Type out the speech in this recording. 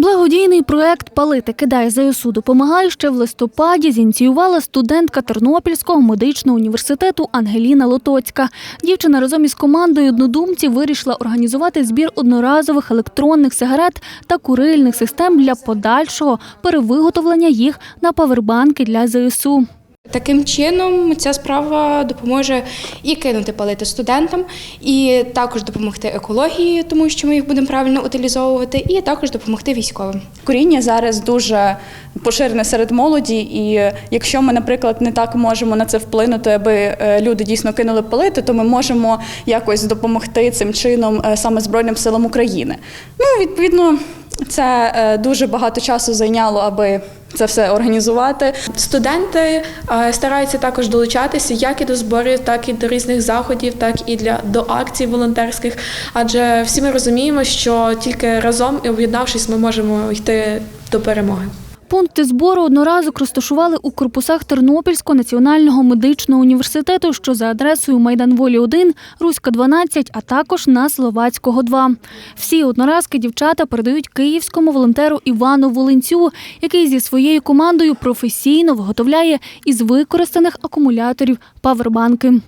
Благодійний проект Палити кидай ЗСУ допомагає ще в листопаді. Зініціювала студентка Тернопільського медичного університету Ангеліна Лотоцька. Дівчина разом із командою однодумців вирішила організувати збір одноразових електронних сигарет та курильних систем для подальшого перевиготовлення їх на павербанки для ЗСУ. Таким чином, ця справа допоможе і кинути палити студентам, і також допомогти екології, тому що ми їх будемо правильно утилізовувати, і також допомогти військовим. Куріння зараз дуже поширене серед молоді, і якщо ми, наприклад, не так можемо на це вплинути, аби е, люди дійсно кинули палити, то ми можемо якось допомогти цим чином е, саме Збройним силам України. Ну, відповідно, це е, дуже багато часу зайняло, аби це все організувати. Студенти е, стараються також долучатися як і до зборів, так і до різних заходів, так і для до акцій волонтерських. Адже всі ми розуміємо, що тільки разом і об'єднавшись, ми можемо йти до перемоги. Пункти збору одноразок розташували у корпусах Тернопільського національного медичного університету, що за адресою Майдан Волі 1, Руська 12, а також на Словацького 2. Всі одноразки дівчата передають київському волонтеру Івану Волинцю, який зі своєю командою професійно виготовляє із використаних акумуляторів павербанки.